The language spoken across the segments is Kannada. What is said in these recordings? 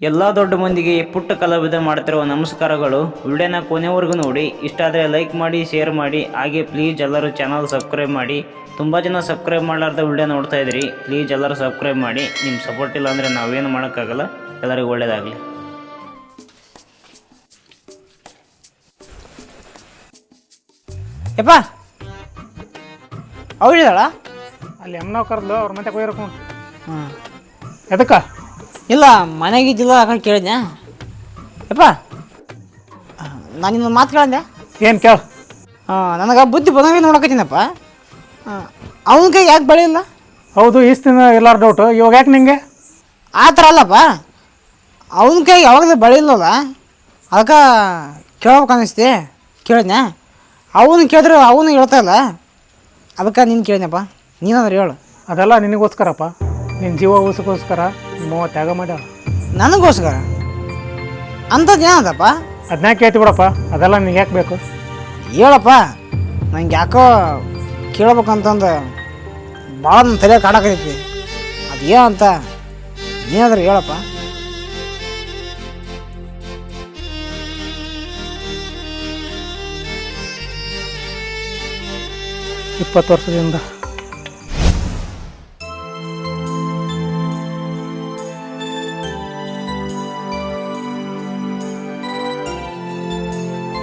ಎಲ್ಲ ದೊಡ್ಡ ಮಂದಿಗೆ ಪುಟ್ಟ ಕಲಾವಿದ ಮಾಡ್ತಿರುವ ನಮಸ್ಕಾರಗಳು. ವಿಡಿಯೋನ ಕೊನೆವರೆಗೂ ನೋಡಿ. ಇಷ್ಟ ಆದರೆ ಲೈಕ್ ಮಾಡಿ ಶೇರ್ ಮಾಡಿ. ಹಾಗೆ ಪ್ಲೀಸ್ ಎಲ್ಲರೂ ಚಾನಲ್ ಸಬ್ಸ್ಕ್ರೈಬ್ ಮಾಡಿ. ತುಂಬ ಜನ ಸಬ್ಸ್ಕ್ರೈಬ್ ಮಾಡಲಾರ್ದ ವಿಡಿಯೋ ನೋಡ್ತಾ ಇದ್ರಿ. ಪ್ಲೀಸ್ ಎಲ್ಲರೂ ಸಬ್ಸ್ಕ್ರೈಬ್ ಮಾಡಿ. ನಿಮ್ಮ ಸಪೋರ್ಟ್ ಇಲ್ಲ ಅಂದರೆ ನಾವೇನು ಮಾಡೋಕ್ಕಾಗಲ್ಲ. ಎಲ್ಲರಿಗೂ ಒಳ್ಳೆಯದಾಗಲಿ ಯಪ್ಪ! ಅವಳಿದಾಳ ಅಲ್ಲಿ ಎಮ್ನವ್ ಕರ್ದು ಅವ್ರ ಮತ್ತೆ ಹೋಗಿರಕು ಹಾಂ. ಎದಕ್ಕ? ಇಲ್ಲ ಮನೆಗಿದ್ದಿಲ್ಲ ಆ ಕಡೆ ಕೇಳಿದ್ನ ಯಪ್ಪ ನಾನು ನಿನ್ನ ಮಾತು ಕೇಳಂದೆ. ಏನು ಕೇಳ? ಹಾಂ ನನಗೆ ಬುದ್ಧಿ ಬಂದಂಗೆ ನೋಡಕತ್ತೀನಪ್ಪ. ಅವನ ಕೈ ಯಾಕೆ ಬೆಳೆಯಿಲ್ಲ? ಹೌದು ಈಸ್ತಿನ ಎಲ್ಲಾರು ಡೌಟು ಇವಾಗ ಯಾಕೆ ನಿಂಗೆ? ಆ ಥರ ಅಲ್ಲಪ್ಪ. ಅವನ ಕೈ ಯಾವಾಗಲೂ ಬೆಳೆಯಿಲ್ಲಲ್ಲ. ಅದಕ್ಕೆ ಕೇಳ್ಬೇಕು ಅನ್ನಿಸ್ತಿ ಕೇಳಿದ್ನೆ ಅವನು ಕೇಳಿದ್ರೆ ಅವನು ಹೇಳ್ತಾ ಇಲ್ಲ. ಅದಕ್ಕೆ ನೀನು ಕೇಳಿದ್ನಪ್ಪ ನೀನಾದ್ರೆ ಹೇಳು. ಅದೆಲ್ಲ ನಿನಗೋಸ್ಕರಪ್ಪ. ನಿನ್ನ ಜೀವ ಉಳಿಸೋಕ್ಕೋಸ್ಕರ ನಿಮ್ಮವ್ವ ತ್ಯಾಗ ಮಾಡ. ನನಗೋಸ್ಕರ? ಅಂಥದ್ದು ಏನದಪ್ಪ? ಅದನ್ನ ಕೇಳ್ತಿ ಬಿಡಪ್ಪ ಅದೆಲ್ಲ ನಿಂಗೆ ಯಾಕೆ ಬೇಕು? ಹೇಳಪ್ಪ ನಂಗೆ ಯಾಕೋ ಕೇಳ್ಬೇಕಂತಂದು ಭಾಳ ನನ್ನ ತಲೆ ಕಾಡಕೈತಿ ಅದು ಏನಂತ ಏನಾದ್ರೂ ಹೇಳಪ್ಪ. ಇಪ್ಪತ್ತು ವರ್ಷದಿಂದ.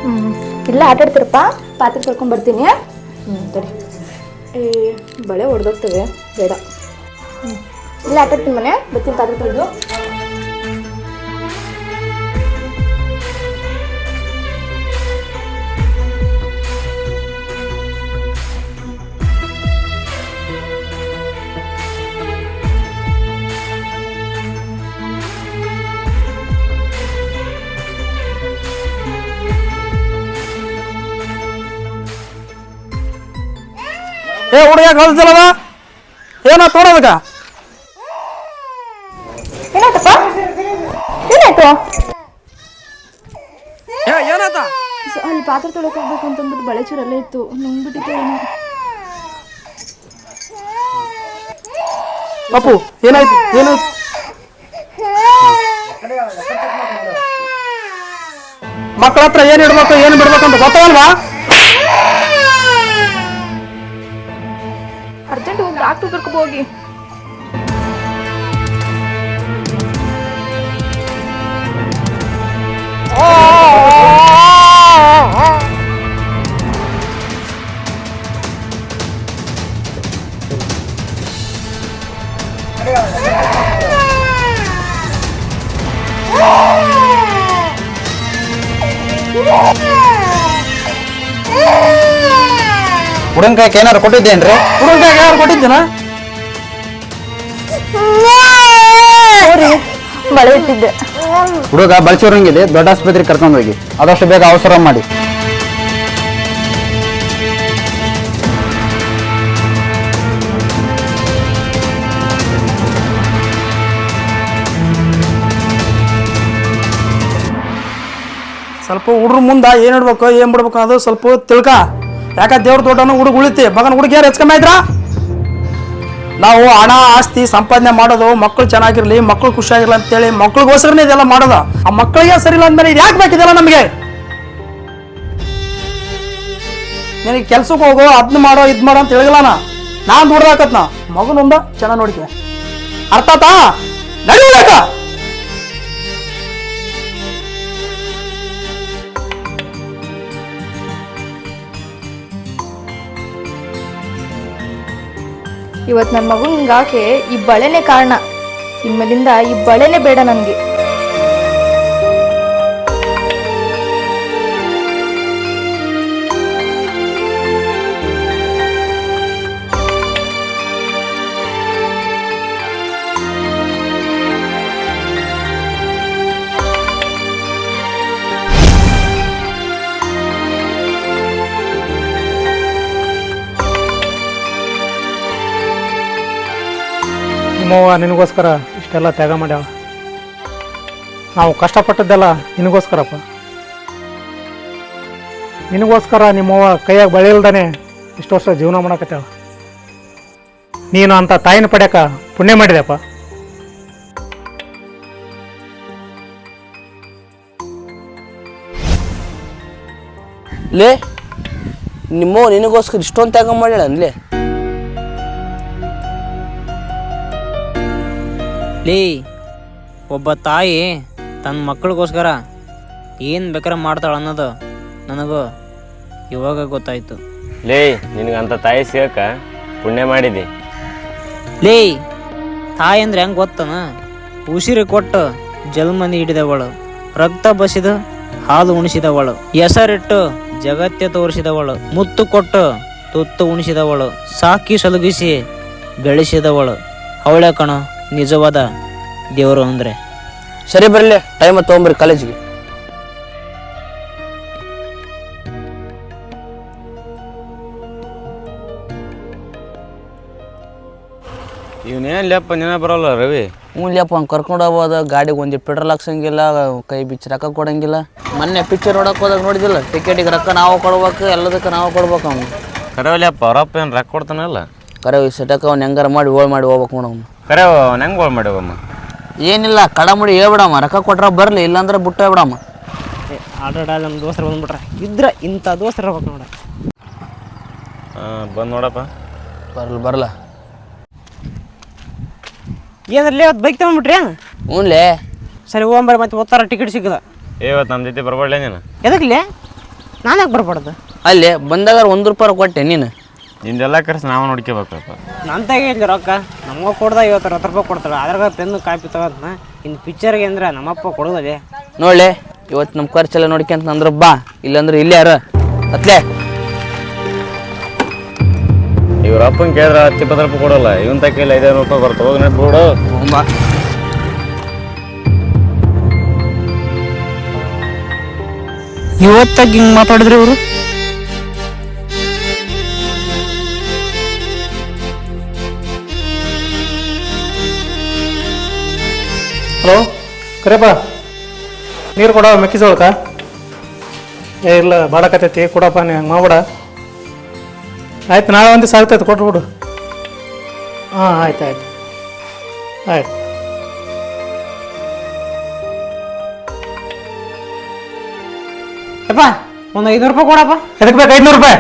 ಹ್ಮ್. ಇಲ್ಲ ಆಟ ಆಡ್ತಿರಪ್ಪ ಪಾತ್ರೆ ತೊಳ್ಕೊಂಡ್ಬರ್ತೀನಿ ಹ್ಞೂ ಸರಿ ಏ ಬಳೆ ಹೊಡೆದೋಗ್ತವೆ ಬೇಡ. ಹ್ಞೂ ಇಲ್ಲ ಆಟಾಡ್ತೀನಿ ಮನೆ. ಬರ್ತೀನಿ ಪಾತ್ರೆ ತೊಳೆದು ಏ ಹುಡುಗ ಕಳ್ಸಲ್ಲದ? ಏನೋ ತೋಡೋದಕ್ಕ ಏನಾಯ್ತಪ್ಪ? ಏನಾಯ್ತು? ಏ ಏನಾತ ಸ- ಅಲ್ಲಿ ಪಾತ್ರೆ ತೊಳಕ್ ಹೋಗ್ಬೇಕು ಅಂತಂದ್ಬಿಟ್ಟು ಬಳೆ ಚೂರಲ್ಲೇ ಇತ್ತು. ನುಂಗ್ಬಿಟ್ಟಿತ್ತು ಏನೋ. ಪಪ್ಪು ಏನಾಯ್ತು? ಏನಾಯ್ತು ಮಕ್ಕಳ ಹತ್ರ ಏನು ಇಡ್ಬೇಕು ಏನು ಬಿಡ್ಬೇಕು ಅಂತ ಗೊತ್ತವಲ್ವಾ? ಅರ್ಜೆಂಟ್ ಹೋಗಿ ಡಾಕ್ಟ್ರ್ ಕರ್ಕೊಂಡು ಹೋಗಿ. ಹುಡುಗನ್ಕಾಯಕ್ಕೆ ಏನಾರು ಕೊಟ್ಟಿದ್ದೇನ್ರಿ? ಹುಡುಗ ಯಾರು ಕೊಟ್ಟಿದ್ದೀನ? ಬಳೆ ಇಟ್ಟಿದ್ದೆ ಹುಡುಗ ಬಲಚೂರಂಗಿದೆ ದೊಡ್ಡ ಆಸ್ಪತ್ರೆಗೆ ಕರ್ಕೊಂಡು ಹೋಗಿ. ಆದಷ್ಟು ಬೇಗ ಅವಸರ ಮಾಡಿ. ಸ್ವಲ್ಪ ಹುಡ್ರ ಮುಂದೆ ಏನು ಇಡ್ಬೇಕು ಏನು ಬಿಡ್ಬೇಕು ಅದು ಸ್ವಲ್ಪ ತಿಳ್ಕ. ಯಾಕ ದೇವ್ರ ದೊಡ್ಡನು ಹುಡುಗ ಉಳಿತಿ? ಮಗನ ಹುಡುಗ ಯಾರು ಹೆಚ್ಕೊಂಬ ಇದ್ರ? ನಾವು ಹಣ, ಆಸ್ತಿ, ಸಂಪಾದನೆ ಮಾಡೋದು ಮಕ್ಕಳು ಚೆನ್ನಾಗಿರ್ಲಿ ಮಕ್ಕಳು ಖುಷಿಯಾಗಿರ್ಲಿ ಅಂತೇಳಿ ಮಕ್ಳಿಗೋಸ್ಕರನೇ ಇದೆಲ್ಲ ಮಾಡೋದು. ಆ ಮಕ್ಕಳಿಗೆ ಸರಿ ಇಲ್ಲ ಅಂದ್ಮೇಲೆ ಯಾಕೆ ಬೇಕಿದೆಲ್ಲ ನಮಗೆ? ನಿನಗೆ ಕೆಲ್ಸಕ್ಕೆ ಹೋಗೋ ಅದನ್ನ ಮಾಡೋ, ಇದು ಮಾಡೋ ಅಂತ ಹೇಳಿಲ್ಲ ನಾನು ದುಡ್ದಾಕತ್ ನಾ ಮಗನೊಂದ ಚೆನ್ನಾಗಿ ನೋಡಿಕೆ. ಅರ್ಥ ಆತಾ? ನಡೀಬೇಕ ಇವತ್ತು ನನ್ನ ಮಗು ಹಿಂಗಾಕೆ ಈ ಬಳೆನೇ ಕಾರಣ. ಇನ್ಮೇಲಿಂದ ಈ ಬಳೆನೇ ಬೇಡ ನನಗೆ. ನಮ್ಮವ್ವ ನಿನಗೋಸ್ಕರ ಇಷ್ಟೆಲ್ಲ ತ್ಯಾಗ ಮಾಡ್ಯಾವ ನಾವು ಕಷ್ಟಪಟ್ಟದ್ದೆಲ್ಲ ನಿನಗೋಸ್ಕರಪ್ಪ. ನಿನಗೋಸ್ಕರ ನಿಮ್ಮವ್ವ ಕೈಯಾಗ ಬಳಿಲ್ದಾನೆ ಇಷ್ಟು ವರ್ಷ ಜೀವನ ಮಾಡಕತ್ತೇವ ನೀನು ಅಂತ ತಾಯಿನ ಪಡ್ಯಾಕ ಪುಣ್ಯ ಮಾಡಿದೆಪ್ಪ ಲೇ, ನಿಮ್ಮವ್ವ ನಿನಗೋಸ್ಕರ ಇಷ್ಟೊಂದು ತ್ಯಾಗ ಮಾಡ್ಯಾಳ ಲೇ ಒಬ್ಬ ತಾಯಿ ತನ್ನ ಮಕ್ಕಳಿಗೋಸ್ಕರ ಏನು ಬೇಕಾರೆ ಮಾಡ್ತಾಳೆ ಅನ್ನೋದು ನನಗೂ ಇವಾಗ ಗೊತ್ತಾಯಿತು. ಲೇ ನಿನಗಂತ ತಾಯಿ ಸಿಗಕ್ಕ ಪುಣ್ಯ ಮಾಡಿದಿ. ಲೇ ತಾಯಿ ಅಂದ್ರೆ ಹೆಂಗೆ ಗೊತ್ತನ? ಉಸಿರು ಕೊಟ್ಟು ಜಲ್ಮನಿ ಹಿಡಿದವಳು ರಕ್ತ ಬಸಿದು ಹಾಲು ಉಣಿಸಿದವಳು ಹೆಸರಿಟ್ಟು ಜಗತ್ತೆ ತೋರಿಸಿದವಳು ಮುತ್ತು ಕೊಟ್ಟು ತುತ್ತು ಉಣಿಸಿದವಳು ಸಾಕಿ ಸಲುಗಿಸಿ ಬೆಳೆಸಿದವಳು. ಅವಳೆ ಕಣ. ನಿಜವಾದ ದೇವರು ಅಂದ್ರೆ? ಸರಿ ಬರಲಿ ಟೈಮ್ ತಗೊಂಬ್ರಿ ಕಾಲೇಜಿಗೆ. ಇವನೇನ್ ಲೇಪ ನಿನ್ನ ಬರೋಲ್ಲ ರವಿ? ಹ್ಞೂ ಲೇಪ ಅವ್ನು ಕರ್ಕೊಂಡು ಹೋಗೋದ ಗಾಡಿಗೆ ಒಂದು ಪೆಟ್ರೋಲ್ ಹಾಕ್ಸಂಗಿಲ್ಲ ಕೈ ಬಿಚ್ಚಿ ರೊಕ್ಕ ಕೊಡಂಗಿಲ್ಲ. ಮೊನ್ನೆ ಪಿಕ್ಚರ್ ನೋಡಕ್ಕೆ ಹೋದಾಗ ನೋಡಿದಿಲ್ಲ ಟಿಕೆಟಿಗೆ ರೊಕ್ಕ ನಾವು ಕೊಡ್ಬೇಕು ಎಲ್ಲದಕ್ಕೆ ನಾವು ಕೊಡ್ಬೇಕು ಅವ್ನು. ಕರೆವಲ್ಯಪ್ಪ ಅವರಪ್ಪ ಏನು ರೊಕ್ಕ ಕೊಡ್ತಾನಲ್ಲ ಕರೆ ಸೆಟಕ್ ಅವ್ನು ಹೆಂಗಾರ ಮಾಡಿ ಹೋಳ್ ಮಾಡಿ ಹೋಗ್ಬೇಕು ನೋಡವ್ನು ಅವ್ನು. ಕರೆ ನಂಗೆ ಹೆಂಗೆ ಗೋಳ್ ಮಾಡ್ಯವಮ್ಮ ಏನಿಲ್ಲ ಕಡ ಮುಡಿ ಹೇಳ್ಬಿಡಮ್ಮ ರೊಕ್ಕ ಕೊಟ್ರ ಬರಲಿ ಇಲ್ಲಾಂದ್ರೆ ಬಿಟ್ಟು ಬಿಡಮ್ಮ ಆಡ್ರಾಡ ನಮ್ಮ ದೋಸ್ತರು ಬಂದ್ಬಿಟ್ರೆ ಇದ್ರೆ ಇಂಥ ದೋಸ್ತರು ಇರ್ಬೇಕು ನೋಡ ಬಂದು ನೋಡಪ್ಪ. ಬರಲ್ಲ ಬರಲ್ಲ ಏನ್ರಲ್ಲಿ ಅವತ್ತು ಬೈಕ್ ತಗೊಂಡ್ಬಿಟ್ರಿ? ಹ್ಞೂನ್ಲೇ ಸರಿ ಹೋಗ್ಬರ್ರಿ ಮತ್ತೆ ಓದ್ತಾರ ಟಿಕೆಟ್ ಸಿಕ್ಕದ ಏ ಇವತ್ತು ನಮ್ಮ ಜೊತೆ ಬರ್ಬಾಡ್ಲೆ ನೀನು? ಎದಕ್ಲೆ? ನಾನು ಯಾಕೆ ಬರ್ಬಾರ್ದು? ಅಲ್ಲಿ ಬಂದಾಗ ಒಂದು ರೂಪಾಯಿ ಕೊಟ್ಟೆ ನೀನು. ನಿಂದೆಲ್ಲ ಖರ್ಚು ನಾವು ನೋಡ್ಕೋಬೇಕಪ್ಪ. ನನ್ನ ತೆಗಿಲ್ಲ ರೊಕ್ಕ ನಮಗೆ ಕೊಡ್ದ ಇವತ್ತು ಅರವತ್ತು ರೂಪಾಯಿ ಕೊಡ್ತಾಳೆ. ಅದ್ರಾಗ ಪೆನ್ನು ಕಾಪಿ ತಗೋದ್ನ ಇನ್ನು ಪಿಕ್ಚರ್ಗೆ ಅಂದ್ರೆ ನಮ್ಮಪ್ಪ ಕೊಡೋದೇ ನೋಡ್ಲೆ ಇವತ್ತು ನಮ್ಮ ಖರ್ಚೆಲ್ಲ ನೋಡ್ಕೊಂತ ಅಂದ್ರೆ ಬಾ ಇಲ್ಲಾಂದ್ರೆ ಇಲ್ಲೇ ಯಾರ? ಅತ್ಲೆ. ಇವ್ರ ಅಪ್ಪನ ಕೇಳಿದ್ರೆ ಹತ್ತು ಇಪ್ಪತ್ತು ರೂಪಾಯಿ ಕೊಡೋಲ್ಲ. ಇವನ್ ತಕ್ಕಿಲ್ಲ ಐದೈದು ರೂಪಾಯಿ ಬರ್ತವೆ ಹೋಗಿ ನೆಟ್ ಬಿಡು. ಬಾ. ಇವತ್ತಾಗ ಹಿಂಗೆ ಮಾತಾಡಿದ್ರಿ ಇವರು? ಹಲೋ ಕರೆಪ್ಪ ನೀರು ಕೊಡ ಮೆಕ್ಕಿಸೋಳ್ಕ ಏ ಇಲ್ಲ ಬಾಡಕತ್ತೈತಿ ಕೊಡಪ್ಪ ನೀ ಹಂಗೆ ಮಾಡ್ಬೇಡ. ಆಯ್ತು ನಾಳೆ ಒಂದು ದಿವಸ ಆಗ್ತೈತೆ ಕೊಟ್ಬಿಡು ಹಾಂ ಆಯ್ತು ಆಯ್ತು. ಆಯ್ತು. ಅಪ್ಪ ಒಂದು ಐನೂರು ರೂಪಾಯಿ ಕೊಡಪ್ಪ. ಎದಕ್ಕೆ ಬೇಕು ಐದುನೂರು ರೂಪಾಯಿ?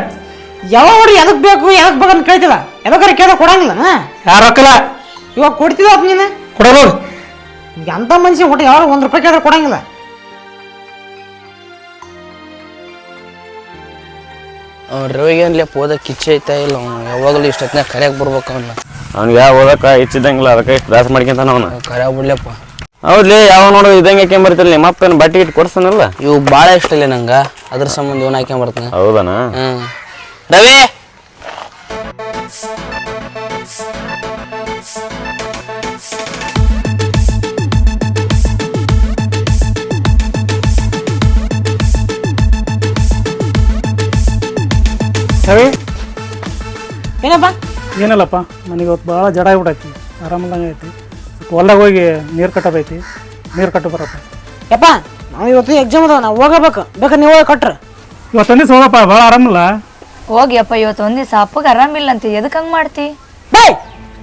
ಯಾವಾಗ ನೋಡಿ ಎದಕ್ಕೆ ಬೇಕು ಎದಕ್ಕೆ ಬೇಕಂತ ಕೇಳ್ತಿಲ್ಲ. ಎದಕ್ಕಾರ ಕೇಳೋ ಕೊಡಂಗಿಲ್ಲ ಯಾರು ರೊಕ್ಕಲ್ಲ ಇವಾಗ ಕೊಡ್ತೀವಪ್ಪ ನೀನು? ಕೊಡೋದು ಎಂಥ ಮನುಷ್ಯ ಹೊಟ್ಟೆ ಯಾರು ಒಂದು ರೂಪಾಯಿ ಕೇಳಿದ್ರೆ ಕೊಡಂಗಿಲ್ಲ. ಅವ್ನು ರವಿಗೇನ್ಲೆ ಹೋದ ಕಿಚ್ಚೆ ಐತಾ ಇಲ್ಲ ಅವ್ನು? ಯಾವಾಗಲೂ ಇಷ್ಟೊತ್ತಿನಾಗ ಕರೆಯಾಗಿ ಬರ್ಬೇಕು ಅವನ್ನ ಅವ್ನಿಗೆ ಯಾವ ಓದಕ್ಕೆ ಹೆಚ್ಚಿದಂಗಿಲ್ಲ ಅದಕ್ಕೆ ಇಷ್ಟು ದಾಸ ಮಾಡ್ಕೊಂತಾನ ಅವನು. ಕರೆಯಾಗಿ ಬಿಡ್ಲಪ್ಪ. ಹೌದ್ಲಿ ಯಾವ ನೋಡು ಇದಂಗೆ ಹಾಕ್ಯಂಬರ್ತಿಲ್ಲ ನಿಮ್ಮ ಅಪ್ಪನ ಬಟ್ಟೆ ಇಟ್ಟು ಕೊಡ್ಸನಲ್ಲ? ಇವು ಭಾಳ ಇಷ್ಟ ಇಲ್ಲ ನಂಗೆ. ಅದ್ರ ಸಂಬಂಧ ಇವನು ಹಾಕ್ಕೊಂಬರ್ತಾನೆ ಹೌದನ? ಹ್ಞೂ ರವಿ! ಏನಪ್ಪ? ಏನಿಲ್ಲಪ್ಪ ನನಗೆ ಇವತ್ತು ಭಾಳ ಜಡ ಆಗ್ಬಿಟ್ಟೈತಿ ಆರಾಮಿಲ್ಲಂಗೆ ಐತಿ. ಸ್ವಲ್ಪ ಹೊಲ್ದಾಗ ಹೋಗಿ ನೀರು ಕಟ್ಟೋದೈತಿ ನೀರು ಕಟ್ಟು ಬರಪ್ಪ. ಯಪ್ಪ ನಾವು ಇವತ್ತು ಎಕ್ಸಾಮ್ ಅದಾವ ನಾವು ಹೋಗಬೇಕು. ಬೇಕಾ ನೀವು ಹೋಗಿ ಕಟ್ರಿ. ಇವತ್ತು ಒಂದು ದಿವಸ ಹೋಗಪ್ಪ ಭಾಳ ಆರಾಮಿಲ್ಲ. ಹೋಗಿಯಪ್ಪ ಇವತ್ತು ಒಂದ್ ದಿವಸ ಅಪ್ಪಗೆ ಆರಾಮಿಲ್ಲ ಅಂತ ಎದಕ್ಕೆ ಹಂಗ್ ಮಾಡ್ತಿ? ಬೇ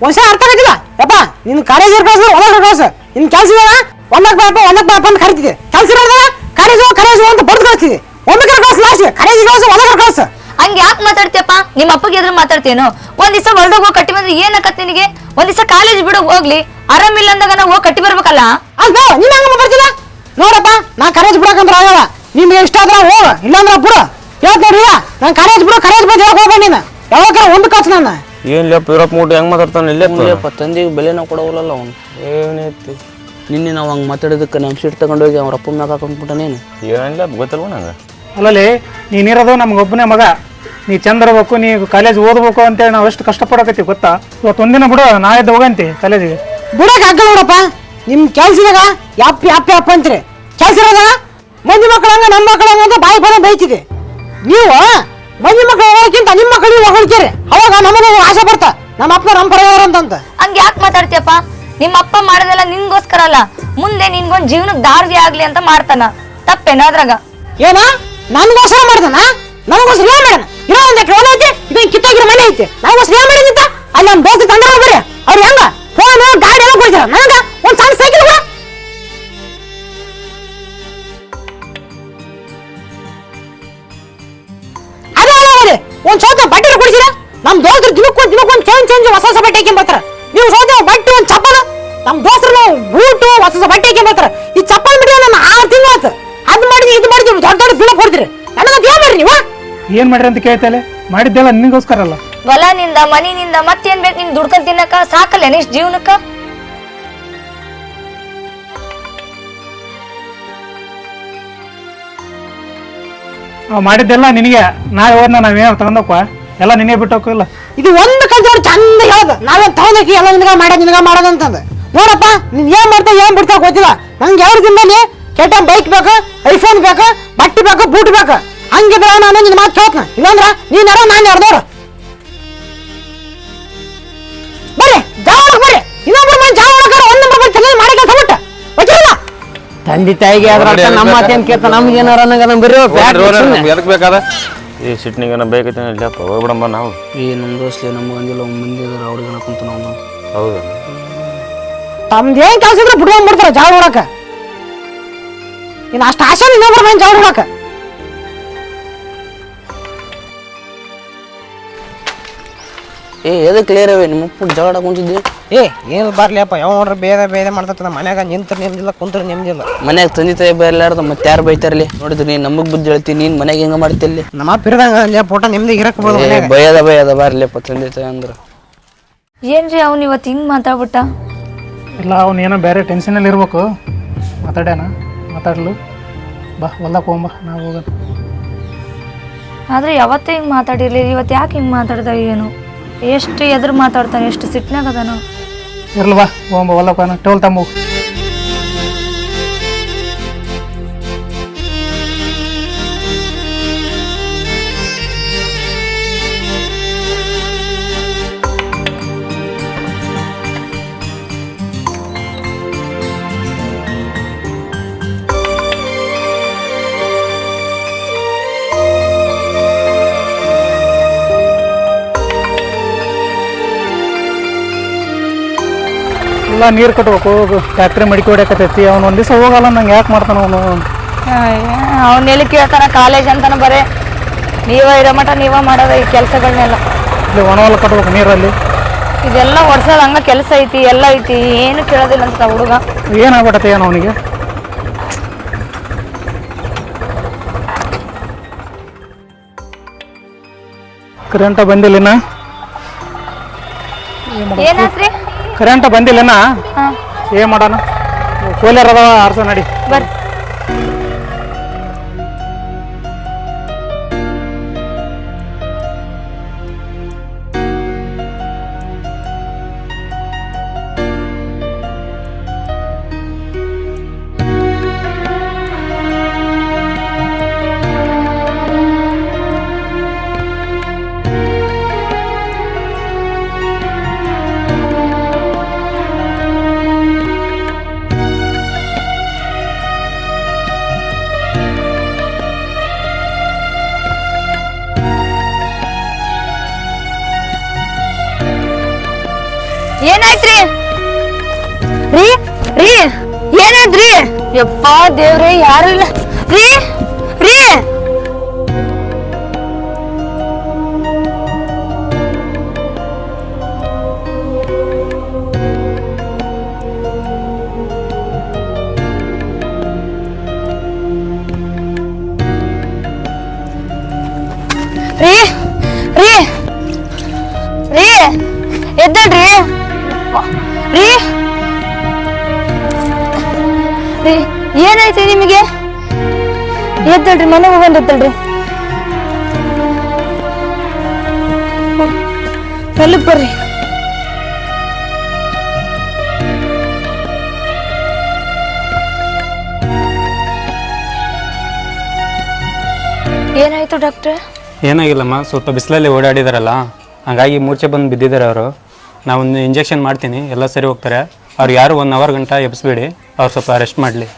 ವರ್ಷ ಅರ್ಥ ಆಗಿಲ್ಲ. ಯಪ್ಪ ನಿನ್ನ ಕಾಲೇಜ್ ಕಳ್ಸ ಒಳಗೆ ಕಳ್ಸ ನಿನ್ನ ಕೆಲಸ ಇದಾವ? ಒಂದಕ್ಕೆ ಬಾಪ ಒಂದಕ್ಕೆ ಬಾಪ ಅಂತ ಕರಿತಿದ್ದೆ. ಕೆಲಸ ಇರೋದಲ್ಲ ಕಾಲೇಜ್ ಹೋಗಿ ಕಾಲೇಜ್ ಅಂತ ಬರ್ದು ಕಳಿಸ್ತಿದ್ದೆ. ಒಂದಕ್ಕೆ ಕಳ್ಸ ಲಾಸ್ಟ್ ಕಾಲೇಜ್ ಕಳ್ಸ ಒಳಗೆ ಕಳ್ಸ ಹಂಗ ಯಾಕೆ ಮಾತಾಡ್ತೀಯಪ್ಪ? ನಿಮ್ಮ ಅಪ್ಪಗೆ ಎದುರು ಮಾತಾಡ್ತೀನೋ ಒಂದ್ ದಿವಸ ಹೊಲ್ದಾಗ ಹೋಗಿ ಕಟ್ಟಿ ಬಂದ್ರೆ ಏನ್ ಆಕತ್ ನಿನಗೆ? ಒಂದ್ ದಿವಸ ಕಾಲೇಜ್ ಬಿಡು ಹೋಗ್ಲಿ. ಆರಾಮಿಲ್ಲ ಅಂದಾಗ ನಾವು ಹೋಗಿ ಕಟ್ಟಿ ಬರ್ಬೇಕಲ್ಲ? ಅಲ್ಲ ಬೇ ನೀನು ಹಂಗೆ ಮಾತಾಡ್ತಿಲ್ಲ ನೋಡಪ್ಪ ನಾ ಕಾಲೇಜ್ ಬಿಡಕಂದ್ರ ಆಗಲ್ಲ. ನಿಮ್ಗೆ ಇಷ್ಟ ಆದ್ರೆ ಹೋಗ ಇಲ್ಲಾಂದ್ರೆ ಬಿಡು. ಹೇಳ್ತ ನೋಡ್ರಿ? ನಾನ್ ಕಾಲೇಜ್ ಬಿಡು ಕಾಲೇಜ್ ಬಂದು ಹೇಳಕ್ ಹೋಗ್ಬೇಡ ನೀನು? ಯಾವಾಗ ಒಂದು ಕಳ್ಸ ನಾನು. ಏನ್ ಲೆಪ್ಪ ಯುರೋಪ್ ಮೂಟು ಹೆಂಗ್ ಮಾತಾಡ್ತಾನೆ? ಇಲ್ಲೇ ಹ್ಞೂಲೆಪ್ಪ ತಂದೆಗೆ ಬೆಲೆನ ಕೊಡೋವಲ್ಲ ಅವನು. ಏನೈತಿ? ನಿನ್ನೆ ನಾವು ಹಂಗೆ ಮಾತಾಡೋದಕ್ಕೆ ನಮ್ಮ ಸೀಟ್ ತಗೊಂಡೋಗಿ ಅವ್ರ ಅಪ್ಪ ಮ್ಯಾಗ ಹಾಕೊಂಡ್ಬಿಟ್ಟನೇನು ಏನಿಲ್ಲ ಗೊತ್ತಲ್ವ ನಂಗೆ? ಅಲ್ಲಲ್ಲಿ ನೀನಿರೋದು ನಮ್ಗೆ ಒಬ್ಬನೇ ಮಗ. ನೀ ಚಂದ ಇರಬೇಕು ನೀ ಕಾಲೇಜ್ ಓದ್ಬೇಕು ಅಂತೇಳಿ ನಾವು ಎಷ್ಟು ಕಷ್ಟಪಡಕತ್ತೀವಿ ಗೊತ್ತಾ? ಇವತ್ತು ಒಂದಿನ ಬಿಡು ನಾ ಎದ್ದು ಹೋಗಂತಿ ಕಾಲೇಜಿಗೆ ಬಿಡಕ್ ಆಗಲ್ಲ ನೋಡಪ್ಪ. ನಿಮ್ ಕೆಲ್ಸದಾಗ ಯಾಪ್ ಯಾಪ್ ಯಪ್ಪ ಅಂತೀರಿ. ಕೆಲ್ಸ ಇರೋದಾಗ ಮಂದಿ ಮಕ್ಕಳಂಗ ಹಂಗ ನಮ್ಮ ಮಕ್ಕಳಂಗ ಅಂತ ಬಾಯಿ ಬರ ಬೈತಿದೆ. ನೀವು ಮಂದಿ ಮಕ್ಕಳು ಹೋಗೋಕ್ಕಿಂತ ನಿಮ್ಮ ಮಕ್ಕಳಿಗೆ ಹೊಗಳ್ತೀರಿ ಅವಾಗ ನಮಗೂ ಆಸೆ ಬರ್ತಾ. ನಮ್ಮ ಅಪ್ಪ ನಮ್ಮ ಪರವಾರ ಅಂತಂತ. ಹಂಗ ಯಾಕೆ ಮಾತಾಡ್ತೀಯಪ್ಪ? ನಿಮ್ಮ ಅಪ್ಪ ಮಾಡೋದೆಲ್ಲ ನಿನ್ಗೋಸ್ಕರ ಅಲ್ಲ. ಮುಂದೆ ನಿನ್ಗೊಂದ್ ಜೀವನಕ್ಕೆ ದಾರಿ ಆಗ್ಲಿ ಅಂತ ಮಾಡ್ತಾನ. ತಪ್ಪೇನ ಅದ್ರಾಗ ಏನ? ನನ್ಗೋಸ್ಕರ ಮಾಡ್ದಾನ ನನಗೋಸ್ಕರ ಏನ್ ಮಾಡೋಣ ಇರೋ ಒಂದ್ ಎಕರೆ ಹೊಲ ಐತಿ ಇದು ಕಿತ್ತೋಗಿರೋ ಮನೆ ಐತಿ. ನನಗೋಸ್ಕರ ಏನ್ ಮಾಡಿದ್ದ ಅಲ್ಲಿ ನಮ್ಮ ದೋಸ್ತ ತಂದ್ರ ಬರ್ರಿ ಅವ್ರು ಹೆಂಗ? ಫೋನ್ ಗಾಡಿ ಎಲ್ಲ ಕೊಡ್ತಾರ? ನನಗ? ಒಂದ್ ಸಣ್ಣ ಸೈಕಲ್ ಕೂಡ ಸೋತ ಬಟ್ಟೆ ಕೊಡಿಸಿರ? ನಮ್ ದೋಸ್ತರು ದಿನಕ್ಕೆ ದಿನಕ್ಕೆ ಒಂದು ಚೇಂಜ್ ಚೇಂಜ್ ಹೊಸ ಹೊಸ ಬಟ್ಟೆ ಹಾಕೊಂಡ್ ಬರ್ತಾರ. ನೀವು ಸೋತ ಬಟ್ಟೆ, ಒಂದು ಚಪ್ಪಲ, ನಮ್ ದೋಸ್ತರು ಬೂಟು, ಹೊಸ ಹೊಸ ಬಟ್ಟೆ ಹಾಕೊಂಡ್ ಬರ್ತಾರ. ಈ ಚಪ್ಪಲ್ ಬಿಡಿ ನನ್ನ ಆರು ತಿಂಗಳು ಆತು ಅದ್ ಮಾಡಿದ್ವಿ, ಇದು ಮಾಡಿದ್ವಿ, ದೊಡ್ಡ ದೊಡ್ಡ ಬಿಲ್ ಕೊಡ್ತೀರಿ. ನನಗಂತ ಏನ್ ಮಾಡ್ರಿ ನೀವು? ಏನ್ ಮಾಡ್ರಿ ಅಂತ ಕೇಳ್ತಾಳೆ ಮಾಡಿದ್ದೆಲ್ಲ ನಿನಗೋಸ್ಕರ ಅಲ್ಲ. ಹೊಲ ನಿಂದ ಮನಿನಿಂದ ಮತ್ತೇನ್ ಬೇಕು ನಿನ್ ದುಡ್ಕೊಂಡ್ ತಿನ್ನಕ ಸಾಕಲ್ಲ ನಿಷ್ಟ್ ಜೀವನಕ್ಕ? ಮಾಡಿದ್ದೆಲ್ಲ ನಿನಗೆ. ನಾಳೆ ಹೋದ್ನ ನಾವೇನೋ ತಗೊಂಡೋಕ್ಕ ಎಲ್ಲ ನಿನಗೆ ಬಿಟ್ಟು ಹೋಗಿಲ್ಲ ಇದು ಒಂದು ಕಂತ ಚಂದ ಹೇಳ್ದ. ನಾವೇನ್ ತಗೊಂಡೋಗಿ ಎಲ್ಲ ನಿನಗ ಮಾಡೋದು ನಿನಗ ಮಾಡೋದಂತಂದ ನೋಡಪ್ಪ ನೀನ್ ಏನ್ ಮಾಡ್ತಾ ಏನ್ ಬಿಡ್ತಾ ಗೊತ್ತಿಲ್ಲ. ನಂಗೆ ಎರಡು ದಿನದಲ್ಲಿ ಕೆಟ್ಟ ಬೈಕ್ ಬೇಕು ಐಫೋನ್ ಬೇಕು ಬಟ್ಟೆ ಬೇಕು ಬೂಟ್ ಬೇಕು. ಹಂಗಿದ್ರ ನಾನು ನಿನ್ನ ಮಾತು ಕೇಳ್ತನ. ಇಲ್ಲಂದ್ರ ನೀನ್ ಯಾರೋ ನಾನು ಯಾರ್ದವ್ರು? ಬರ್ರಿ ಜಾವ ಬರ್ರಿ. ಇನ್ನೊಬ್ರು ಮನೆ ಜಾವ ಒಳಗಾರ ಒಂದ್ ನಂಬರ್ ಬಂದು ತಲೆ ಮಾಡಿ ಕೆಲಸ ಬಿಟ್ಟ. ವಕೀಲ ತಂದೆ ತಾಯಿಗೆ ಅದ್ರ ನಮ್ಮ ಮಾತೇನ್ ಕೇಳ್ತ ನಮ್ಗೆ ಏನಾರ ಅನ್ನಂಗ ನಮ್ ಬರೀ ಎದಕ್ ಬೇಕಾದ? ಈ ಸಿಟ್ನಿಗೆ ಬೇಕೈತೆ ಇಲ್ಲಪ್ಪ ಹೋಗ್ಬಿಡಮ್ಮ ನಾವು. ಈ ನಮ್ಮ ದೋಸ್ತಿ ನಮ್ಗೆ ಅಂದಿಲ್ಲ ಮಂದಿ ಇದಾರೆ ಅವ್ರಿಗೆ ಕುಂತ ನಾವು ಹೌದು. ತಮ್ದು ಏನ್ ಕೆಲಸ ಇದ್ರೆ ಬಿಡ್ಕೊಂಡ್ ಬಿಡ್ತಾರ ಜಾವ ಹೊಡಕ ಇನ್ನು ಅಷ್ಟು ಆಸೆ ಇನ್ನೊಬ್ರು ಮನೆ ಜಾವ ಹೊಡಕ ಏ ಕ್ಲಿಯರ್ ಅವೇ? ನಿಮ್ಮ ಉಪ್ಪು ಜಗಳ ಕುಂತಿದ್ದೆ ಏ ಏನು ಬರ್ಲಿಯಪ್ಪ ಯಾವ ನೋಡ್ರಿ ಬೇರೆ ಬೇರೆ ನಮ್ಮ ಮನ್ಯಾಗ ನಿಂತ್ರ ನೆಮ್ಮದಿಲ್ಲ ಕುಂತ್ರ ನೆಮ್ಮದಿಲ್ಲ ಮನ್ಯಾಗ ತಂದೆ ತಾಯಿ ಬರಲಾರ್ದ ಮತ್ತೆ ಯಾರು ಬೈತಾರಲಿ? ನೋಡಿದ್ರಿ ನೀನ್ ನಮಗ್ ಬುದ್ಧಿ ಹೇಳ್ತಿ ನೀನು ಮನೆಗೆ ಹೆಂಗ ಮಾಡ್ತಿಲ್ಲಿ ನಮ್ಮ ಪಿರದಂಗ ಪೋಟ ನೆಮ್ಮದಿ ಇರಕ್ ಬೋದು ಏ, ಭಯದ ಭಯದ ಬಾರ್ಲಿಪ್ಪ ತಂದೆ ತಾಯಿ ಅಂದ್ರ. ಏನ್ರಿ ಅವ್ನು ಇವತ್ತು ಹಿಂಗೆ ಮಾತಾಡ್ಬಿಟ್ಟ? ಇಲ್ಲ ಅವ್ನು ಏನೋ ಬೇರೆ ಟೆನ್ಷನಲ್ಲಿ ಇರ್ಬೇಕು. ಮಾತಾಡ್ಯಾನ? ಮಾತಾಡ್ಲು. ಬಾ ಹೊಲ್ದಕ್ಕೆ ಹೋಗಂಬ ನಾವು ಹೋಗೋಣ. ಆದ್ರೆ ಯಾವತ್ತೂ ಹಿಂಗೆ ಮಾತಾಡಿರ್ಲಿಲ್ಲ ಇವತ್ತು ಯಾಕೆ ಹಿಂಗೆ ಮಾತಾಡ್ದ ಏನು? ಎಷ್ಟು ಎದುರು ಮಾತಾಡ್ತಾನೆ ಎಷ್ಟು ಸಿಟ್ನಾಗ ಅದಾನು. ಇರ್ಲಿ ಬಾ ಹೋಗಂಬ ಟೋಲ್ ತಮ್ಮ ಎಲ್ಲ ನೀರು ಕಟ್ಬೇಕು ಟ್ಯಾಕ್ಟ್ರಿ ಮಡಿಕೆ ಹೊಡ್ಯಾಕತೈತಿ ಅವ್ನು ಒಂದು ದಿವಸ ಹೋಗಲ್ಲ ನಂಗೆ ಯಾಕೆ ಮಾಡ್ತಾನ ಅವನು? ಅವ್ನ ಎಲ್ಲಿ ಕೇಳ್ತಾನ ಕಾಲೇಜ್ ಅಂತಾನೆ ಬರೇ. ನೀವ ಇರೋ ಮಠ ನೀವ ಮಾಡೋದ ಈ ಕೆಲಸಗಳನ್ನೆಲ್ಲ ಇಲ್ಲಿ ಒಣ ಹೊಲ ಕಟ್ಬೇಕು ನೀರಲ್ಲಿ? ಇದೆಲ್ಲ ವರ್ಷದ ಹಂಗ ಕೆಲಸ ಐತಿ ಎಲ್ಲ ಐತಿ ಏನು ಕೇಳೋದಿಲ್ಲ ಅಂತ ಹುಡುಗ. ಏನಾಗ್ಬಿಟ್ಟತೆ ಏನು ಅವನಿಗೆ? ಕರೆಂಟ ಬಂದಿಲ್ಲ ಏನಾತ್ರಿ? ಕರೆಂಟ ಬಂದಿಲ್ಲನ ಏನ್ ಮಾಡೋಣ? ಕೂಲರ್ ಅದಾವ ಆರ್ಸ ನಡಿ ಬರ್ರಿ. ದೇವ್ರೆ ಯಾರು ಇಲ್ಲ ರೀ ರೀ? ಏನಾಯ್ತು ನಿಮಗೆ? ಎದ್ದಳ್ರಿ ಮನೆಗೆ ಹೋಗಂದ್ರಿ ಎದ್ದಳ್ರಿ ಬರ್ರಿ. ಏನಾಯ್ತು ಡಾಕ್ಟ್ರೆ? ಏನಾಗಿಲ್ಲಮ್ಮ, ಸ್ವಲ್ಪ ಬಿಸಿಲಲ್ಲಿ ಓಡಾಡಿದಾರಲ್ಲ, ಹಾಗಾಗಿ ಮೂರ್ಛೆ ಬಂದು ಬಿದ್ದಿದ್ದಾರೆ ಅವರು. ನಾವೊಂದು ಇಂಜೆಕ್ಷನ್ ಮಾಡ್ತೀನಿ, ಎಲ್ಲ ಸರಿ ಹೋಗ್ತಾರೆ. ಅವ್ರು ಯಾರು ಒನ್ ಅವರ್ ಗಂಟ ಎಬ್ಸ್ಬೇಡಿ, ಅವ್ರು ಸ್ವಲ್ಪ ರೆಸ್ಟ್ ಮಾಡಲಿ.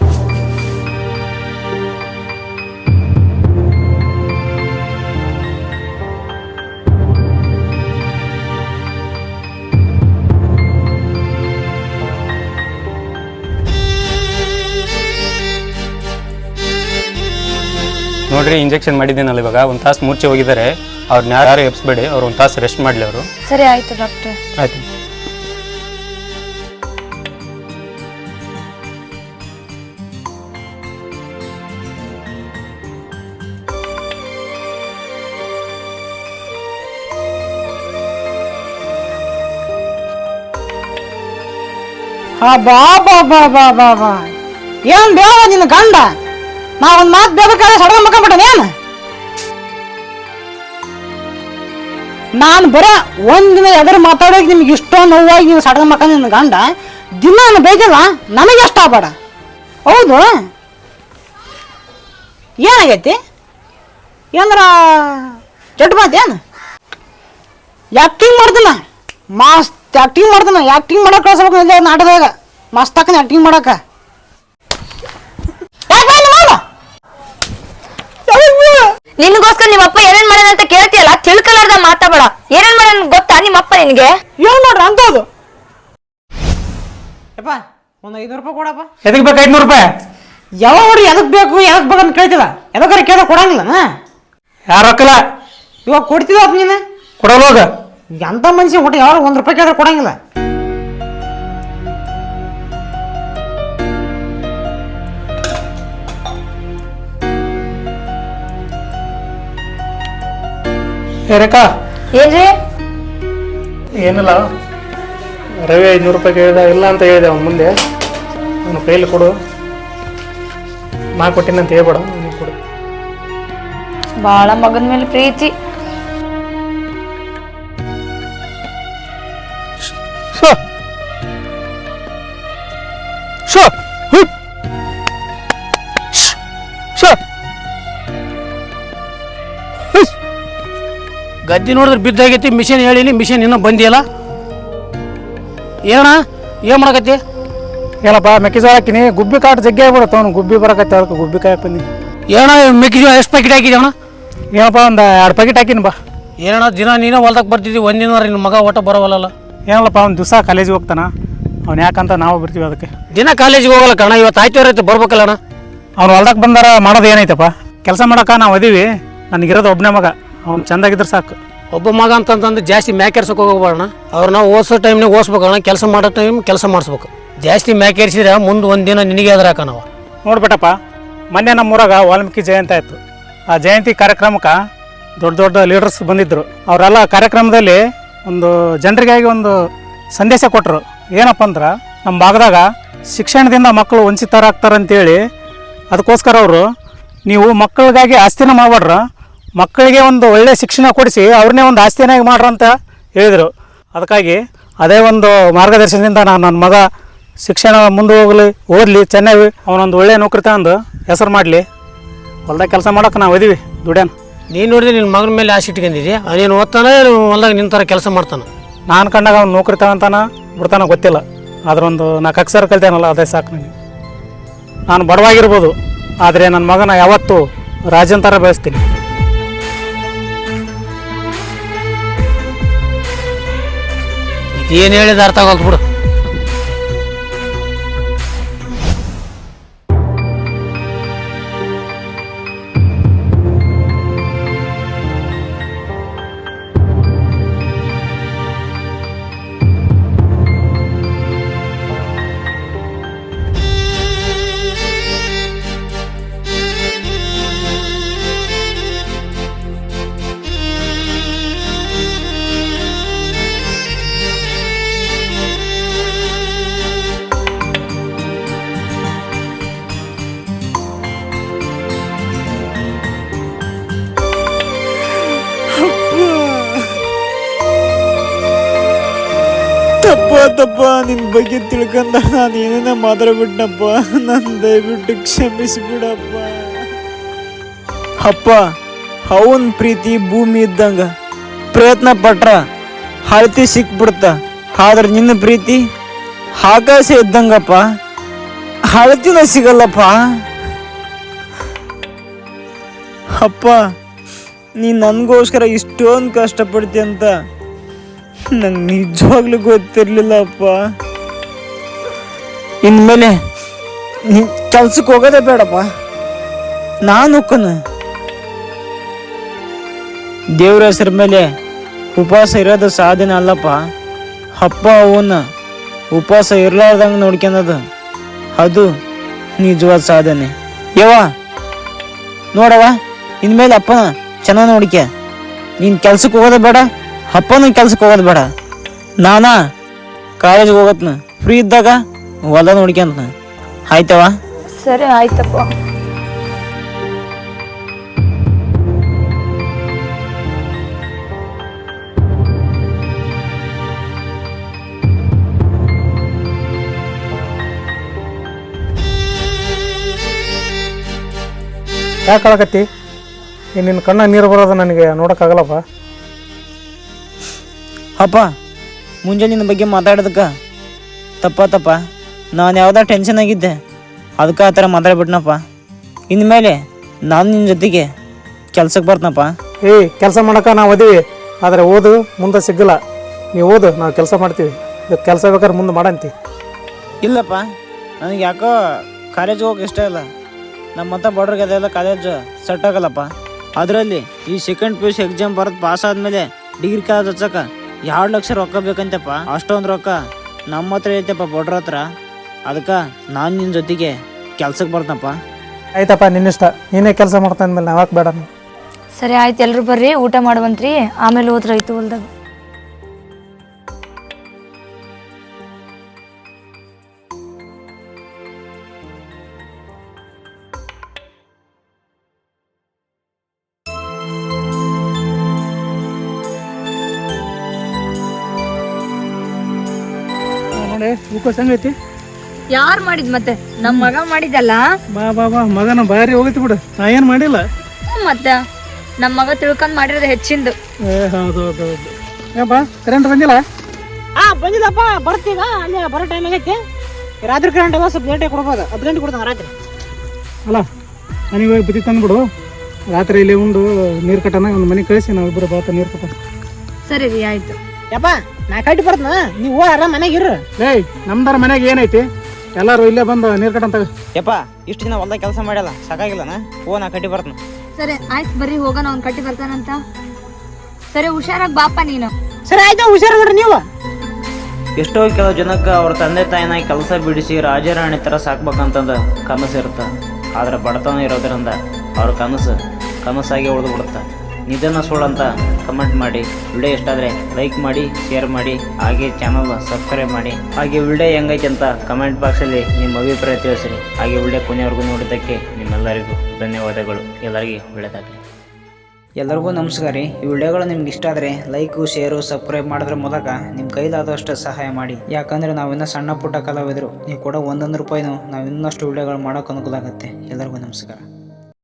ನೋಡ್ರಿ ಇಂಜೆಕ್ಷನ್ ಮಾಡಿದ್ದೀನಲ್ಲ ಇವಾಗ. ಒಂದ್ ತಾಸು ಮೂರ್ಛೆ ಹೋಗಿದ್ದಾರೆ. ಅವ್ರನ್ನ ಯಾರು ಎಪ್ಸ್ಬೇಡಿ ಅವ್ರು ಒಂದ್ ತಾಸು ರೆಸ್ಟ್ ಮಾಡಲಿ ಅವರು. ಸರಿ ಆಯ್ತು ಡಾಕ್ಟರ್ ಆಯ್ತು. ಹಾ ಬಾ ಬಾ ಬಾ ಬಾ ಬಾ ಬಾ. ಏನ್ ಬೇವ ನಿನ್ನ ಗಂಡ? ನಾ ಒಂದ್ ಮಾತು ಬೇಕಾದ್ರೆ ಸಡಗ ಮಕ್ಕಂಬಿಟ್ಟನೆ ಏನು? ನಾನು ಬರ ಒಂದಿನ ಎದುರು ಮಾತಾಡೋಕೆ ನಿಮ್ಗೆ ಇಷ್ಟೊಂದು ನೋವಾಗಿ ನೀವು ಸಡಗ ಮಕ್ಕ ನಿನ್ನ ಗಂಡ, ದಿನ ನಾನು ಬೇಕಿಲ್ಲ ನನಗೆ ಇಷ್ಟ ಬೇಡ ಹೌದು? ಏನಾಗೈತಿ? ಏನರ ಮಾತು ಏನು? ಆ್ಯಕ್ಟಿಂಗ್ ಮಾಡ್ದನ ಮಸ್ತ್ ಆ್ಯಕ್ಟಿಂಗ್ ಮಾಡ್ದನ ಆ್ಯಕ್ಟಿಂಗ್ ಮಾಡೋಕೆ ಕಳ್ಸ್ಬೇಕು ನಾಟಕದಾಗ. ಮಸ್ತ್ ಹಾಕನ ಆ್ಯಕ್ಟಿಂಗ್ ಮಾಡಕ್ಕೆ ನಿನಗೋಸ್ಕರ ನಿಮ್ಮ ಅಪ್ಪ ಏನೇನ್ ಮಾಡ್ಯಾನ ಅಂತ ಕೇಳ್ತಿಯಲ್ಲ? ತಿಳ್ಕಲಾರ್ದ ಮಾತಾಬೇಡ ಏನೇನ್ ಮಾಡ್ಯಾನ ಗೊತ್ತಾ ನಿಮ್ಮ ಅಪ್ಪ ನಿನ್ಗೆ? ಏನು ನೋಡ್ರಿ ಅಂತದು ಯಪ್ಪ ಒಂದು ಐನೂರು ರೂಪಾಯಿ ಕೊಡಪ್ಪ. ಎದಕ್ಕೆ ಬೇಕು ಐದುನೂರು ರೂಪಾಯಿ? ಯಾವಾಗ ಎದಕ್ಕೆ ಬೇಕು ಎದಕ್ಕೆ ಬೇಕು ಅಂತ ಕೇಳ್ತಿಲ್ಲ. ಎದಕ್ಕಾರ ಕೇಳ ಕೊಡಂಗಿಲ್ಲ ಯಾರು ರೊಕ್ಕಲ್ಲ ಇವಾಗ ಕೊಡ್ತಿದ್ದಪ್ಪ ನೀನು? ಕೊಡೋಲ್ಲ ಹೋಗ. ಎಂಥ ಮನುಷ್ಯ ಒಟ್ಟು ಯಾರು ಒಂದು ರೂಪಾಯಿ ಕೇಳಿದ್ರೆ ಕೊಡಂಗಿಲ್ಲ. ಏ ರೇಖಾ ಏನ್ರಿ? ಏನಿಲ್ಲ. ರವಿ ಐದುನೂರು ರೂಪಾಯಿ ಕೇಳಿದ ಇಲ್ಲ ಅಂತ ಹೇಳಿದೆ ಅವ್ನ ಮುಂದೆ. ಅವನು ಕೈಲಿ ಕೊಡು. ನಾ ಕೊಟ್ಟಿನಂತ ಅಂತ ಹೇಳ್ಬೇಡ ಅವ್ನಿಗೆ ಕೊಡು. ಬಾಳ ಮಗನ ಮೇಲೆ ಪ್ರೀತಿ. ಶೋ ಗದ್ದೆ ನೋಡಿದ್ರೆ ಬಿದ್ದಾಗೈತಿ ಮಿಷಿನ್ ಹೇಳಿನಿ ಮಿಷಿನ್ ಇನ್ನೂ ಬಂದಿಲ್ಲ. ಏನಣ್ಣ ಏನು ಮಾಡಕತ್ತಿ? ಏನಪ್ಪ ಮೆಕ್ಕೆಜೋಳ ಹಾಕಿನಿ ಗುಬ್ಬಿ ಕಾಟ ಜಗ್ಗಿ ಆಗ್ಬಿಡತ್ತ ಅವ್ನು ಗುಬ್ಬಿ ಬರಕತ್ತೆ ಅದಕ್ಕೆ ಗುಬ್ಬಿ ಕಾಯಿ ಹಾಕಿನಿ ಏನೋ ಮೆಕ್ಕೆಜೋಳ ಎಷ್ಟು ಪ್ಯಾಕೆಟ್ ಹಾಕಿದೆ ಅಣ್ಣ ಏನಪ್ಪ ಒಂದು ಎರಡು ಪ್ಯಾಕೆಟ್ ಹಾಕಿನಿ ಬಾ. ಏನಣ್ಣ ದಿನ ನೀನೇ ಹೊಲ್ದಾಗ ಬರ್ತಿದ್ದಿ ಒಂದಿನ ನಿನ್ನ ಮಗ ಒಟ್ಟು ಬರೋವಲ್ಲ ಏನಲ್ಲಪ್ಪ ಅವ್ನು ದಿವಸ ಕಾಲೇಜಿಗೆ ಹೋಗ್ತಾನ. ಅವ್ನು ಯಾಕಂತ ನಾವು ಬರ್ತೀವಿ ಅದಕ್ಕೆ. ದಿನ ಕಾಲೇಜಿಗೆ ಹೋಗಲ್ಲ ಕಣ ಇವತ್ತು ಆಯ್ತು ಐತೆ ಬರ್ಬೇಕಲ್ಲ ಅಣ್ಣ ಅವ್ನು ಹೊಲ್ದಾಗ ಬಂದಾರ ಮಾಡೋದು ಏನೈತಪ್ಪ? ಕೆಲಸ ಮಾಡೋಕ್ಕ ನಾವು ಅದೀವಿ ನನಗಿರೋದು ಒಬ್ಬನೇ ಮಗ. ಅವ್ನು ಚಂದಾಗಿದ್ರೆ ಸಾಕು. ಒಬ್ಬ ಮಗ ಅಂತಂತಂದು ಜಾಸ್ತಿ ಮ್ಯಾಕೇರ್ಸಕ್ಕೆ ಹೋಗ್ಬೇಡಣ ಅವ್ರನ್ನ ಓದಿಸೋ ಟೈಮ್ನಾಗ ಓದಿಸ್ಬೇಕಣ್ಣ, ಕೆಲಸ ಮಾಡೋ ಟೈಮ್ ಕೆಲಸ ಮಾಡಿಸ್ಬೇಕು. ಜಾಸ್ತಿ ಮ್ಯಾಕೇರಿಸಿದ್ರೆ ಮುಂದೆ ಒಂದು ದಿನ ನಿನಗೆ ಎದುರಾಕ ನಾವು ನೋಡ್ಬೇಟಪ್ಪ ಮೊನ್ನೆ ನಮ್ಮೂರಾಗ ವಾಲ್ಮೀಕಿ ಜಯಂತಿ ಆಯಿತು. ಆ ಜಯಂತಿ ಕಾರ್ಯಕ್ರಮಕ್ಕೆ ದೊಡ್ಡ ದೊಡ್ಡ ಲೀಡರ್ಸ್ ಬಂದಿದ್ದರು ಅವರೆಲ್ಲ ಕಾರ್ಯಕ್ರಮದಲ್ಲಿ ಒಂದು ಜನರಿಗಾಗಿ ಒಂದು ಸಂದೇಶ ಕೊಟ್ಟರು ಏನಪ್ಪ ಅಂದ್ರೆ ನಮ್ಮ ಭಾಗದಾಗ ಶಿಕ್ಷಣದಿಂದ ಮಕ್ಕಳು ವಂಚಿತರಾಗ್ತಾರಂತೇಳಿ, ಅದಕ್ಕೋಸ್ಕರ ಅವರು, ನೀವು ಮಕ್ಕಳಿಗಾಗಿ ಆಸ್ತಿನ ಮಾಡಬೇಡ್ರ ಮಕ್ಕಳಿಗೆ ಒಂದು ಒಳ್ಳೆಯ ಶಿಕ್ಷಣ ಕೊಡಿಸಿ ಅವ್ರನ್ನೇ ಒಂದು ಆಸ್ತಿಯನ್ನಾಗಿ ಮಾಡ್ರಂತ ಹೇಳಿದರು. ಅದಕ್ಕಾಗಿ ಅದೇ ಒಂದು ಮಾರ್ಗದರ್ಶನದಿಂದ ನಾನು ನನ್ನ ಮಗ ಶಿಕ್ಷಣ ಮುಂದೆ ಹೋಗಲಿ ಓದಲಿ ಚೆನ್ನಾಗಿ ಅವನೊಂದು ಒಳ್ಳೆಯ ನೌಕರಿ ತಂದು ಹೆಸರು ಮಾಡಲಿ. ಹೊಲ್ದಾಗ ಕೆಲಸ ಮಾಡೋಕೆ ನಾವು ಒದೀವಿ ದುಡ್ಯಾನ. ನೀನು ನೋಡಿದ್ರೆ ನಿನ್ನ ಮಗನ ಮೇಲೆ ಆಸೆ ಇಟ್ಕೊಂಡಿದ್ದೆ ಅದೇನು ಓದ್ತಾನೆ ಹೊಲ್ದಾಗ ಥರ ಕೆಲಸ ಮಾಡ್ತಾನೆ? ನಾನು ಕಂಡಾಗ ಅವ್ನು ನೌಕರಿ ತಗೊಂತಾನ ಬಿಡ್ತಾನ ಗೊತ್ತಿಲ್ಲ. ಅದರೊಂದು ನಾಲ್ಕು ಅಕ್ಷರ ಕಲ್ತೇನಲ್ಲ ಅದೇ ಸಾಕು ನನಗೆ ನಾನು ಬಡವಾಗಿರ್ಬೋದು ಆದರೆ ನನ್ನ ಮಗನ ಯಾವತ್ತೂ ರಾಜನ್ ಥರ ಬೆಳೆಸ್ತೀನಿ ಏನು ಹೇಳಿದ ಅರ್ಥ ಆಗಲ್ತು ತಪ್ಪ ನಿನ್ನ ನಿನ್ ಬಗ್ಗೆ ತಿಳ್ಕೊಂಡ ನಾನು ಏನೇನ ಮಾತಾಡ್ಬಿಟ್ನಪ್ಪ? ನನ್ನ ದಯವಿಟ್ಟು ಕ್ಷಮಿಸ್ಬಿಡಪ್ಪ. ಅಪ್ಪ, ಅವನ ಪ್ರೀತಿ ಭೂಮಿ ಇದ್ದಂಗ. ಪ್ರಯತ್ನ ಪಟ್ರ ಹಳತಿ ಸಿಕ್ಬಿಡ್ತ. ಆದ್ರೆ ನಿನ್ನ ಪ್ರೀತಿ ಆಕಾಶ ಇದ್ದಂಗಪ್ಪ. ಹಳತಿನ ಸಿಗಲ್ಲಪ್ಪ. ಅಪ್ಪ ನೀ ನನಗೋಸ್ಕರ ಇಷ್ಟೊಂದು ಕಷ್ಟಪಡ್ತಿ ಅಂತ. ನಂಗೆ ನಿಜವಾಗ್ಲೂ ಗೊತ್ತಿರ್ಲಿಲ್ಲಪ್ಪ. ಇನ್ಮೇಲೆ ನೀ ಕೆಲ್ಸಕ್ಕೆ ಹೋಗೋದೇ ಬೇಡಪ್ಪ. ನಾನು ಹೋಕ್ಕನು ದೇವ್ರ ಹೆಸರ ಮೇಲೆ ಉಪವಾಸ ಇರೋದು ಸಾಧನೆ ಅಲ್ಲಪ್ಪ. ಅಪ್ಪ ಅವನ್ನ ಉಪವಾಸ ಇರಲಾರ್ದಂಗೆ ನೋಡ್ಕೊಳೋದು ಅದು ನಿಜವಾದ ಸಾಧನೆ ಯವ್ವ ನೋಡವ ಇನ್ಮೇಲೆ ಅಪ್ಪ ಚೆನ್ನಾಗಿ ನೋಡಿಕೆ. ನೀನು ಕೆಲ್ಸಕ್ಕೆ ಹೋಗೋದೇ ಬೇಡ. ಅಪ್ಪನ ಕೆಲ್ಸಕ್ಕೆ ಹೋಗೋದು ಬೇಡ. ನಾನಾ ಕಾಲೇಜ್ಗೆ ಹೋಗತ್ನ ಫ್ರೀ ಇದ್ದಾಗ ಹೊಲ ನೋಡ್ಕೊಂತ ಆಯ್ತವ? ಸರಿ ಆಯ್ತಪ್ಪ. ಯಾಕೆ ಕಳಕತ್ತಿ ನಿನ್ನ ಕಣ್ಣ ನೀರು ಬರೋದು ನನಗೆ ನೋಡೋಕ್ಕಾಗಲ್ಲಪ್ಪ. ಅಪ್ಪ ಮುಂಜಾನೆ ನಿನ್ನ ಬಗ್ಗೆ ಮಾತಾಡೋದಕ್ಕ ತಪ್ಪ ತಪ್ಪ. ನಾನು ಯಾವುದೋ ಟೆನ್ಷನ್ ಆಗಿದ್ದೆ. ಅದಕ್ಕೆ ಆ ಥರ ಮಾತಾಡ್ಬಿಟ್ನಪ್ಪ. ಇನ್ಮೇಲೆ ನಾನು ನಿನ್ನ ಜೊತೆಗೆ ಕೆಲ್ಸಕ್ಕೆ ಬರ್ತನಪ್ಪ. ಏಯ್ ಕೆಲಸ ಮಾಡೋಕೆ ನಾವು ಓದಿವಿ ಆದರೆ ಓದು ಮುಂದೆ ಸಿಗಲ್ಲ ನೀವು ಓದು ನಾವು ಕೆಲಸ ಮಾಡ್ತೀವಿ. ಕೆಲಸ ಬೇಕಾದ್ರೆ ಮುಂದೆ ಮಾಡಂತಿ. ಇಲ್ಲಪ್ಪ ನನಗೆ ಯಾಕೋ ಕಾಲೇಜ್ಗೆ ಹೋಗಕ್ಕೆ ಇಷ್ಟ ಇಲ್ಲ. ನಮ್ಮಂಥ ಬಡ್ರಿಗೆ ಅದೆಲ್ಲ ಕಾಲೇಜ್ ಸೆಟ್ ಆಗಲ್ಲಪ್ಪ. ಅದರಲ್ಲಿ ಈ second P U C exam ಬರೋದು ಪಾಸ್ ಆದಮೇಲೆ ಡಿಗ್ರಿ ಕಾಲೇಜ್ ಹಚ್ಚಕ ಎರಡು ಲಕ್ಷ ರೊಕ್ಕ ಬೇಕಂತಪ್ಪ. ಅಷ್ಟೊಂದು ರೊಕ್ಕ ನಮ್ಮ ಹತ್ರ ಐತಪ್ಪ ಬಡ್ರ ಹತ್ರ. ಅದಕ್ಕೆ ನಾನು ನಿನ್ನ ಜೊತೆಗೆ ಕೆಲ್ಸಕ್ಕೆ ಬರ್ತಪ್ಪ ಆಯ್ತಪ್ಪ ನಿನ್ನಿಷ್ಟ ನೀನೇ ಕೆಲಸ ಮಾಡ್ತಾ ಅಂದ್ಮೇಲೆ ನಾವು ಹಾಕ್ಬೇಡ ಬೇಡ? ಸರಿ ಆಯ್ತು. ಎಲ್ಲರೂ ಬರ್ರಿ ಊಟ ಮಾಡುವಂತ್ರಿ. ಆಮೇಲೆ ಹೋದ್ರೆ ಆಯ್ತು ಹೊಲ್ದಾಗ. ನೋಡಿ ಹೂಕೋಸ್ ಹೆಂಗೈತಿ? ಯಾರ್ ಮಾಡಿದ್ ಮತ್ತೆ? ನಮ್ಮ ಮಗ ಮಾಡಿದಲ್ಲ ಬಾ ಬಾ ಬಾ ಮಗನ ಬಾರಿ ಹೋಗೈತಿ ಬಿಡು. ನಾ ಏನು ಮಾಡಿಲ್ಲ? ಮತ್ತೆ? ನಮ್ಮ ಮಗ ತಿಳ್ಕೊಂಡ್ ಮಾಡಿರೋದು ಹೆಚ್ಚಿಂದು. ಏ ಹೌದು ಹೌದು ಹೌದು. ಏನ್ಪ ಕರೆಂಟ್ ಬಂದಿಲ್ಲ? ಆ ಬಂದಿಲ್ಲಪ್ಪ ಬರ್ತೀಗ ಅಲ್ಲಿ ಬರೋ ಟೈಮ್ ಆಗೈತಿ. ರಾತ್ರಿ ಕರೆಂಟ್ ಅದ ಸ್ವಲ್ಪ ಲೇಟಾಗಿ ಕೊಡ್ಬೋದು. ಹತ್ತು ಗಂಟೆ ಕೊಡ್ತಾನೆ ರಾತ್ರಿ. ಅಲ್ಲ ನನಗೆ ಹೋಗಿ ಬುತ್ತಿ ತಂದ್ಬಿಡು. ರಾತ್ರಿ ಇಲ್ಲಿ ಉಂಡು ನೀರು ಕಟ್ಟನ ಒಂದು ಮನೆ ಕಳಿಸಿ ನಾವು ಇಬ್ಬರು ಬಾತ ನೀರು ಕಟ್ಟ. ಸರಿ ರೀ ಆಯ್ತು. ಯಪ್ಪ ನಾ ಕಟ್ಟಿ ಬರ್ತನ ನೀವು ಆರಾಮ್ ಮನೆಗೆ ಇರ್ರಿ. ಏಯ್ ನಮ್ದಾರ ಮನೆಗೆ ಏನೈತಿ? ಎಲ್ಲರೂ ಇಲ್ಲೇ ಬಂದು ನೀರ್ ಕಟ್ಟಂತ ಯಪ್ಪ ಇಷ್ಟು ದಿನ ಹೊಲ್ದಾಗ ಕೆಲಸ ಮಾಡ್ಯಲ್ಲ ಸಾಕಾಗಿಲ್ಲನ ಓ ನಾ ಕಟ್ಟಿ ಬರ್ತನ. ಸರಿ ಆಯ್ತು ಬರ್ರಿ ಹೋಗೋಣ ಅವ್ನು ಕಟ್ಟಿ ಬರ್ತಾನಂತ. ಸರಿ ಹುಷಾರಾಗಿ ಬಾಪ ನೀನು. ಸರಿ ಆಯ್ತು ಹುಷಾರು ನೋಡ್ರಿ ನೀವು. ಎಷ್ಟೋ ಕೆಲವು ಜನಕ್ಕೆ ಅವ್ರ ತಂದೆ ತಾಯಿನ ಕೆಲಸ ಬಿಡಿಸಿ ರಾಜರಾಣಿ ಥರ ಸಾಕ್ಬೇಕಂತಂದು ಕನಸು ಇರುತ್ತೆ. ಆದ್ರೆ ಬಡತನ ಇರೋದ್ರಿಂದ ಅವ್ರ ಕನಸು ಕನಸಾಗಿ ಉಳಿದು ಬಿಡುತ್ತೆ. ನಿಧನ ಅಂತ ಕಮೆಂಟ್ ಮಾಡಿ. ವಿಡಿಯೋ ಇಷ್ಟ ಆದರೆ ಲೈಕ್ ಮಾಡಿ, ಶೇರ್ ಮಾಡಿ, ಹಾಗೆ ಚಾನಲ್ ಸಬ್ಸ್ಕ್ರೈಬ್ ಮಾಡಿ. ಹಾಗೆ ವಿಡಿಯೋ ಹೆಂಗೈತೆ ಅಂತ ಕಮೆಂಟ್ ಬಾಕ್ಸಲ್ಲಿ ನಿಮ್ಮ ಅಭಿಪ್ರಾಯ ತಿಳಿಸ್ರಿ. ಹಾಗೆ ವಿಡಿಯೋ ಕೊನೆವರೆಗೂ ನೋಡಿದ್ದಕ್ಕೆ ನಿಮ್ಮೆಲ್ಲರಿಗೂ ಧನ್ಯವಾದಗಳು. ಎಲ್ಲರಿಗೂ ಒಳ್ಳೆಯದಾಗಲಿ ಎಲ್ಲರಿಗೂ ನಮಸ್ಕಾರ ರೀ. ಈ ವಿಡಿಯೋಗಳು ನಿಮ್ಗೆ ಇಷ್ಟ ಆದರೆ ಲೈಕು, ಶೇರು ಸಬ್ಸ್ಕ್ರೈಬ್ ಮಾಡಿದ್ರ ಮೂಲಕ ನಿಮ್ಮ ಕೈಲಾದಷ್ಟು ಸಹಾಯ ಮಾಡಿ. ಯಾಕಂದರೆ ನಾವಿನ್ನೂ ಸಣ್ಣ ಪುಟ್ಟ ಕಲಾವಿದರು, ನೀವು ಕೂಡ ಒಂದೊಂದು ರೂಪಾಯಿನೂ ನಾವು ಇನ್ನಷ್ಟು ವಿಡಿಯೋಗಳು ಮಾಡೋಕೆ ಅನುಕೂಲ ಆಗುತ್ತೆ. ಎಲ್ಲರಿಗೂ ನಮಸ್ಕಾರ.